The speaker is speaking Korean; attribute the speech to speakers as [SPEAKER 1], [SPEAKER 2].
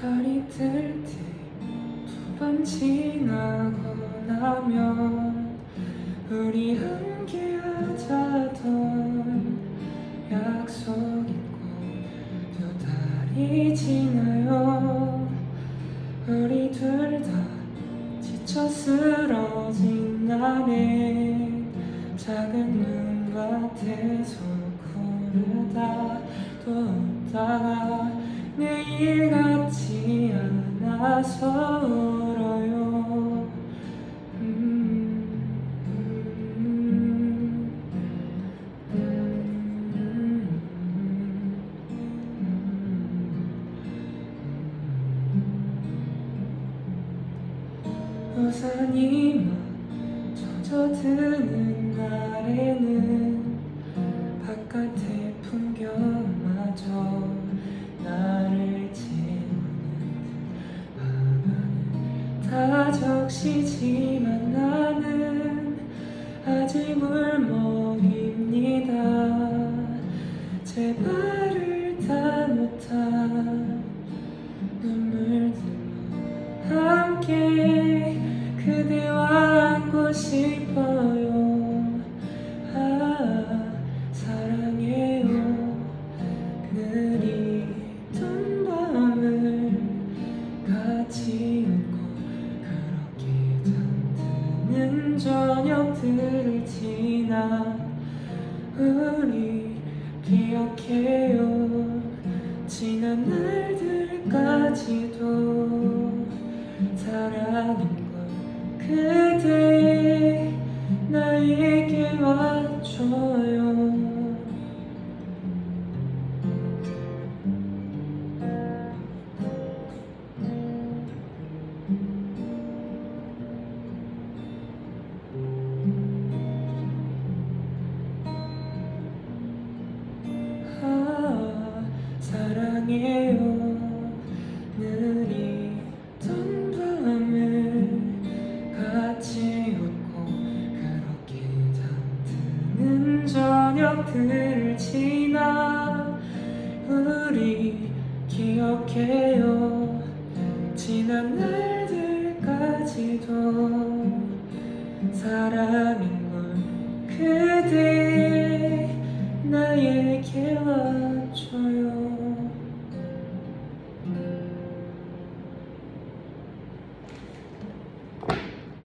[SPEAKER 1] 달이 뜰 때두번 지나고 나면 우리 함께 하자던 약속 있고 두 달이 지나요. 우리 둘 다 지쳐 쓰러진 날에 작은 눈 밭에서 구르다 또 웃다가 내일 같지 않아서 울어요. 우산이 막 젖어드는 날에는 바깥의 다 적시지만 나는 아직 울먹입니다. 제 발을 다 못한 눈물들로 함께 그대와 안고 싶어요 저녁들을 지나 우리 기억해요. 지난 날들까지도 사랑인 걸 그대 나에게 와줘요 사랑해요. 느리던 밤을 같이 웃고 그렇게 잠드는 저녁들을 지나 우리 기억해요. 지난 날들까지도 사랑